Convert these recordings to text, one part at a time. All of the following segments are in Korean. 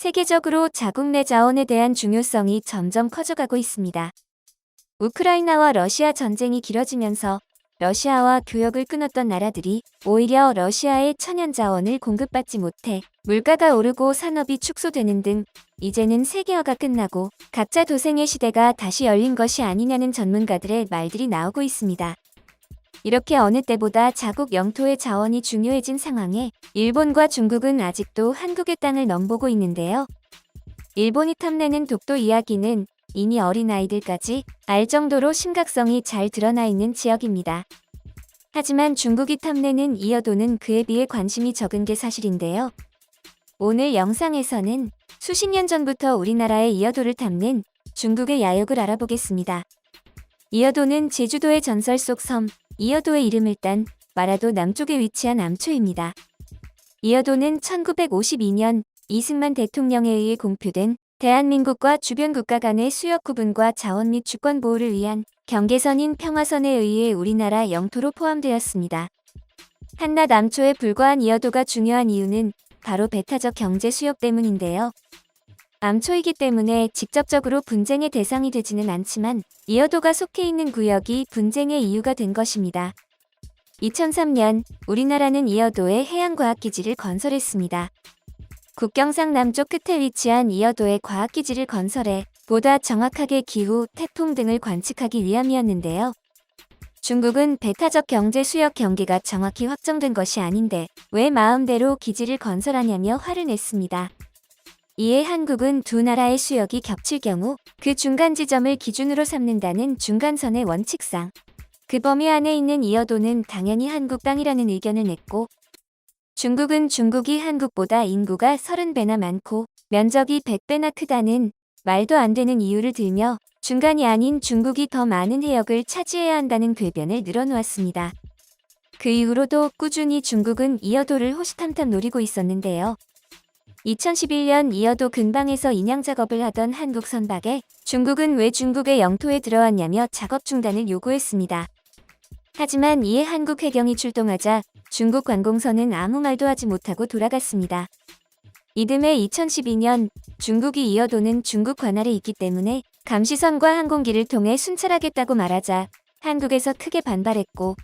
세계적으로 자국 내 자원에 대한 중요성이 점점 커져가고 있습니다. 우크라이나와 러시아 전쟁이 길어지면서 러시아와 교역을 끊었던 나라들이 오히려 러시아의 천연 자원을 공급받지 못해 물가가 오르고 산업이 축소되는 등 이제는 세계화가 끝나고 각자 도생의 시대가 다시 열린 것이 아니냐는 전문가들의 말들이 나오고 있습니다. 이렇게 어느 때보다 자국 영토의 자원이 중요해진 상황에 일본과 중국은 아직도 한국의 땅을 넘보고 있는데요. 일본이 탐내는 독도 이야기는 이미 어린아이들까지 알 정도로 심각성이 잘 드러나 있는 지역입니다. 하지만 중국이 탐내는 이 여도는 그에 비해 관심이 적은 게 사실인데요. 오늘 영상에서는 수십 년 전부터 우리나라의 이여도를 탐낸 중국의 야욕을 알아보겠습니다. 이여도는 제주도의 전설 속 섬, 이여도의 이름을 딴 마라도 남쪽에 위치한 암초입니다. 이여도는 1952년 이승만 대통령에 의해 공표된 대한민국과 주변 국가 간의 수역 구분과 자원 및 주권 보호를 위한 경계선인 평화선에 의해 우리나라 영토로 포함되었습니다. 한낱 암초에 불과한 이여도가 중요한 이유는 바로 배타적 경제 수역 때문인데요. 암초이기 때문에 직접적으로 분쟁의 대상이 되지는 않지만 이여도가 속해 있는 구역이 분쟁의 이유가 된 것입니다. 2003년 우리나라는 이여도에 해양과학기지를 건설했습니다. 국경상 남쪽 끝에 위치한 이여도에 과학기지를 건설해 보다 정확하게 기후, 태풍 등을 관측하기 위함이었는데요. 중국은 배타적 경제 수역 경계가 정확히 확정된 것이 아닌데 왜 마음대로 기지를 건설하냐며 화를 냈습니다. 이에 한국은 두 나라의 수역이 겹칠 경우 그 중간 지점을 기준으로 삼는다는 중간선의 원칙상 그 범위 안에 있는 이여도는 당연히 한국 땅이라는 의견을 냈고 중국은 중국이 한국보다 인구가 30배나 많고 면적이 100배나 크다는 말도 안 되는 이유를 들며 중간이 아닌 중국이 더 많은 해역을 차지해야 한다는 궤변을 늘어놓았습니다. 그 이후로도 꾸준히 중국은 이여도를 호시탐탐 노리고 있었는데요. 2011년 이여도 근방에서 인양 작업을 하던 한국 선박에 중국은 왜 중국의 영토에 들어왔냐며 작업 중단을 요구했습니다. 하지만 이에 한국 해경이 출동하자 중국 관공선은 아무 말도 하지 못하고 돌아갔습니다. 이듬해 2012년 중국이 이어도는 중국 관할에 있기 때문에 감시선과 항공기를 통해 순찰하겠다고 말하자 한국에서 크게 반발했고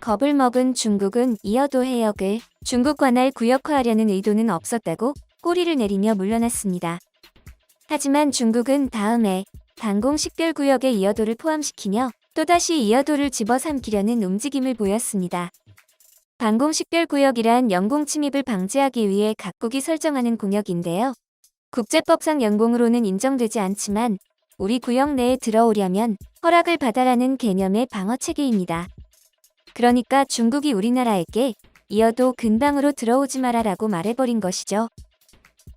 겁을 먹은 중국은 이어도 해역을 중국 관할 구역화하려는 의도는 없었다고 꼬리를 내리며 물러났습니다. 하지만 중국은 다음해 방공 식별구역에 이어도를 포함시키며 또다시 이어도를 집어삼키려는 움직임을 보였습니다. 방공 식별구역이란 영공 침입을 방지하기 위해 각국이 설정하는 공역인데요. 국제법상 영공으로는 인정되지 않지만 우리 구역 내에 들어오려면 허락을 받아라는 개념의 방어 체계입니다. 그러니까 중국이 우리나라에게 이어도 근방으로 들어오지 마라라고 말해버린 것이죠.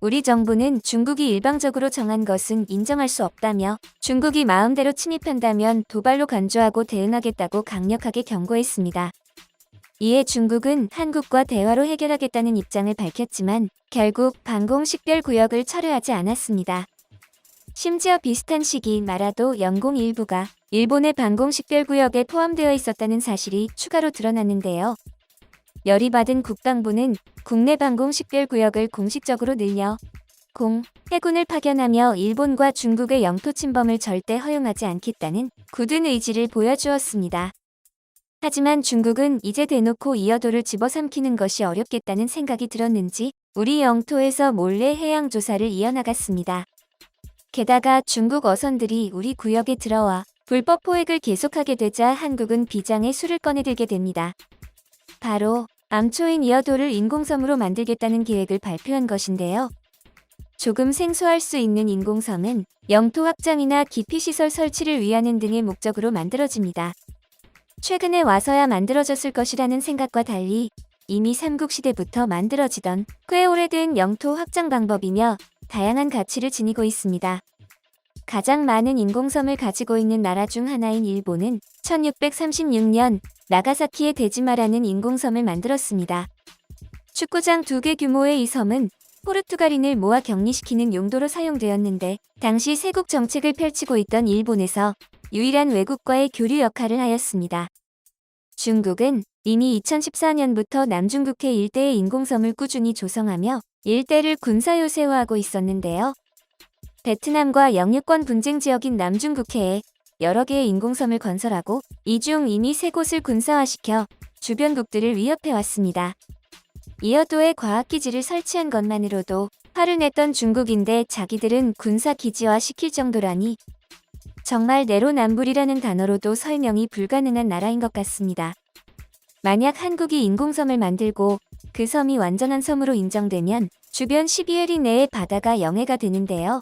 우리 정부는 중국이 일방적으로 정한 것은 인정할 수 없다며 중국이 마음대로 침입한다면 도발로 간주하고 대응하겠다고 강력하게 경고했습니다. 이에 중국은 한국과 대화로 해결하겠다는 입장을 밝혔지만 결국 방공 식별 구역을 철회하지 않았습니다. 심지어 비슷한 시기 마라도 영공 일부가 일본의 방공 식별 구역에 포함되어 있었다는 사실이 추가로 드러났는데요. 열이 받은 국방부는 국내 방공 식별 구역을 공식적으로 늘려 공, 해군을 파견하며 일본과 중국의 영토 침범을 절대 허용하지 않겠다는 굳은 의지를 보여주었습니다. 하지만 중국은 이제 대놓고 이어도를 집어삼키는 것이 어렵겠다는 생각이 들었는지 우리 영토에서 몰래 해양 조사를 이어나갔습니다. 게다가 중국 어선들이 우리 구역에 들어와 불법 포획을 계속하게 되자 한국은 비장의 수를 꺼내들게 됩니다. 바로 암초인 이어도를 인공섬으로 만들겠다는 계획을 발표한 것인데요. 조금 생소할 수 있는 인공섬은 영토 확장이나 기피시설 설치를 위하는 등의 목적으로 만들어집니다. 최근에 와서야 만들어졌을 것이라는 생각과 달리 이미 삼국시대부터 만들어지던 꽤 오래된 영토 확장 방법이며 다양한 가치를 지니고 있습니다. 가장 많은 인공섬을 가지고 있는 나라 중 하나인 일본은 1636년 나가사키의 데지마라는 인공섬을 만들었습니다. 축구장 두 개 규모의 이 섬은 포르투갈인을 모아 격리시키는 용도로 사용되었는데 당시 세국 정책을 펼치고 있던 일본에서 유일한 외국과의 교류 역할을 하였습니다. 중국은 이미 2014년부터 남중국해 일대의 인공섬을 꾸준히 조성하며 일대를 군사 요새화하고 있었는데요. 베트남과 영유권 분쟁 지역인 남중국해에 여러 개의 인공섬을 건설하고 이중 이미 세 곳을 군사화시켜 주변국들을 위협해왔습니다. 이어도에 과학기지를 설치한 것만으로도 화를 냈던 중국인데 자기들은 군사기지화 시킬 정도라니 정말 내로남불이라는 단어로도 설명이 불가능한 나라인 것 같습니다. 만약 한국이 인공섬을 만들고 그 섬이 완전한 섬으로 인정되면 주변 12일 이내에 바다가 영해가 되는데요.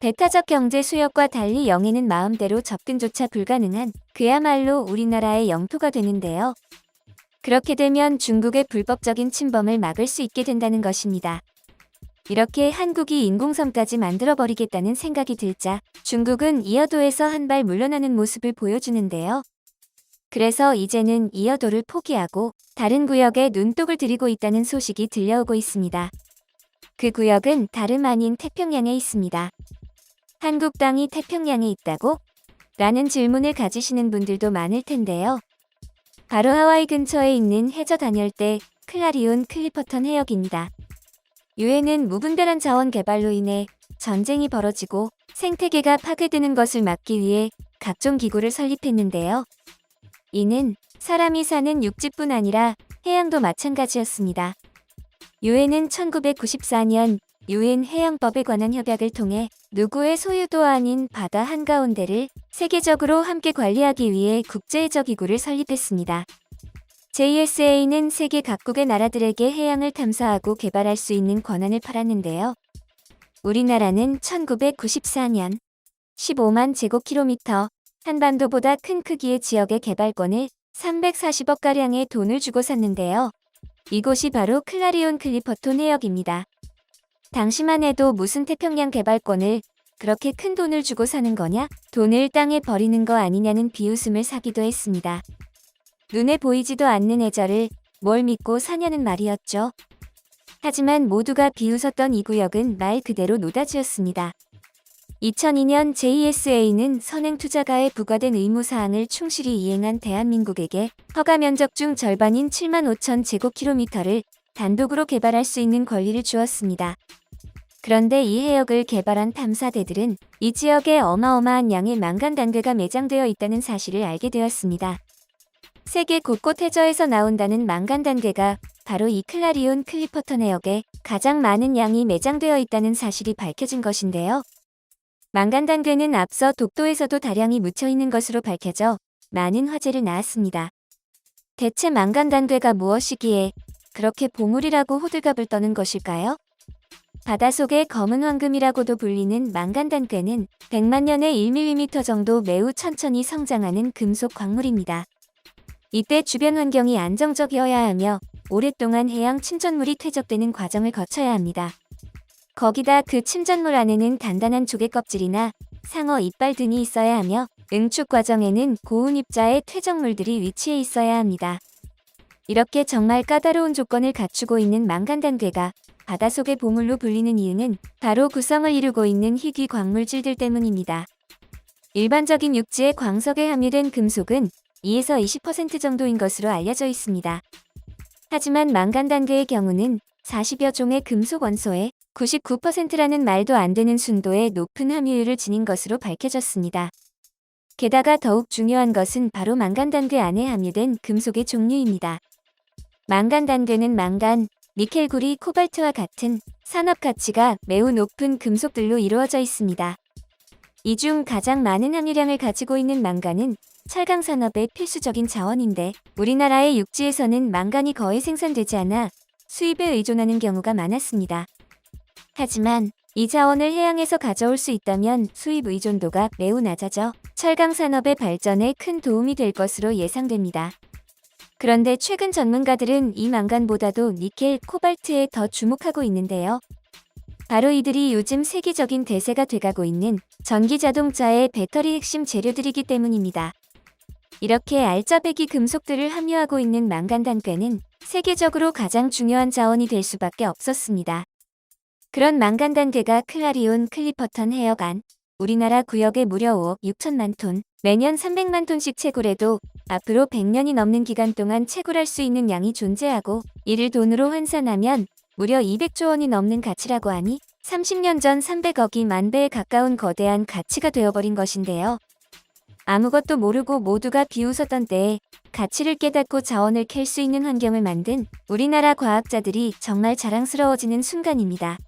배타적 경제 수역과 달리 영해는 마음대로 접근조차 불가능한 그야말로 우리나라의 영토가 되는데요. 그렇게 되면 중국의 불법적인 침범을 막을 수 있게 된다는 것입니다. 이렇게 한국이 인공섬까지 만들어버리겠다는 생각이 들자 중국은 이어도에서 한 발 물러나는 모습을 보여주는데요. 그래서 이제는 이어도를 포기하고 다른 구역에 눈독을 들이고 있다는 소식이 들려오고 있습니다. 그 구역은 다름 아닌 태평양에 있습니다. 한국 땅이 태평양에 있다고? 라는 질문을 가지시는 분들도 많을 텐데요. 바로 하와이 근처에 있는 해저 단열대 클라리온 클리퍼턴 해역입니다. 유엔은 무분별한 자원 개발로 인해 전쟁이 벌어지고 생태계가 파괴되는 것을 막기 위해 각종 기구를 설립했는데요. 이는 사람이 사는 육지뿐 아니라 해양도 마찬가지였습니다. 유엔은 1994년 유엔 해양법에 관한 협약을 통해 누구의 소유도 아닌 바다 한가운데를 세계적으로 함께 관리하기 위해 국제해저기구를 설립했습니다. JSA는 세계 각국의 나라들에게 해양을 탐사하고 개발할 수 있는 권한을 팔았는데요. 우리나라는 1994년 15만 제곱킬로미터 한반도보다 큰 크기의 지역의 개발권을 340억가량의 돈을 주고 샀는데요. 이곳이 바로 클라리온 클리퍼톤 해역입니다. 당시만 해도 무슨 태평양 개발권을 그렇게 큰 돈을 주고 사는 거냐? 돈을 땅에 버리는 거 아니냐는 비웃음을 사기도 했습니다. 눈에 보이지도 않는 해저를 뭘 믿고 사냐는 말이었죠. 하지만 모두가 비웃었던 이 구역은 말 그대로 노다지였습니다. 2002년 JSA는 선행 투자가에 부과된 의무사항을 충실히 이행한 대한민국에게 허가 면적 중 절반인 7만 5천 제곱킬로미터를 단독으로 개발할 수 있는 권리를 주었습니다. 그런데 이 해역을 개발한 탐사대들은 이 지역에 어마어마한 양의 망간 단계가 매장되어 있다는 사실을 알게 되었습니다. 세계 곳곳 해저에서 나온다는 망간 단계가 바로 이 클라리온 클리퍼턴 해역에 가장 많은 양이 매장되어 있다는 사실이 밝혀진 것인데요. 망간 단계는 앞서 독도에서도 다량이 묻혀 있는 것으로 밝혀져 많은 화제를 낳았습니다. 대체 망간 단계가 무엇이기에 그렇게 보물이라고 호들갑을 떠는 것일까요? 바다속의 검은 황금이라고도 불리는 망간단괴는 100만 년에 1mm 정도 매우 천천히 성장하는 금속 광물입니다. 이때 주변 환경이 안정적이어야 하며 오랫동안 해양 침전물이 퇴적되는 과정을 거쳐야 합니다. 거기다 그 침전물 안에는 단단한 조개 껍질이나 상어 이빨 등이 있어야 하며 응축 과정에는 고운 입자의 퇴적물들이 위치해 있어야 합니다. 이렇게 정말 까다로운 조건을 갖추고 있는 망간단괴가 바다속의 보물로 불리는 이유는 바로 구성을 이루고 있는 희귀 광물질들 때문입니다. 일반적인 육지의 광석에 함유된 금속은 2에서 20% 정도인 것으로 알려져 있습니다. 하지만 망간단계의 경우는 40여 종의 금속 원소에 99%라는 말도 안 되는 순도의 높은 함유율을 지닌 것으로 밝혀졌습니다. 게다가 더욱 중요한 것은 바로 망간단계 안에 함유된 금속의 종류입니다. 망간단계는 망간, 니켈구리, 코발트와 같은 산업 가치가 매우 높은 금속들로 이루어져 있습니다. 이 중 가장 많은 함유량을 가지고 있는 망간은 철강 산업의 필수적인 자원인데 우리나라의 육지에서는 망간이 거의 생산되지 않아 수입에 의존하는 경우가 많았습니다. 하지만 이 자원을 해양에서 가져올 수 있다면 수입 의존도가 매우 낮아져 철강 산업의 발전에 큰 도움이 될 것으로 예상됩니다. 그런데 최근 전문가들은 이 망간보다도 니켈, 코발트에 더 주목하고 있는데요. 바로 이들이 요즘 세계적인 대세가 돼가고 있는 전기 자동차의 배터리 핵심 재료들이기 때문입니다. 이렇게 알짜배기 금속들을 함유하고 있는 망간단괴는 세계적으로 가장 중요한 자원이 될 수밖에 없었습니다. 그런 망간단괴가 클라리온 클리퍼턴 해역 안 우리나라 구역에 무려 5억 6천만 톤, 매년 300만 톤씩 채굴해도 앞으로 100년이 넘는 기간 동안 채굴할 수 있는 양이 존재하고 이를 돈으로 환산하면 무려 200조 원이 넘는 가치라고 하니 30년 전 300억이 만 배에 가까운 거대한 가치가 되어버린 것인데요. 아무것도 모르고 모두가 비웃었던 때에 가치를 깨닫고 자원을 캘 수 있는 환경을 만든 우리나라 과학자들이 정말 자랑스러워지는 순간입니다.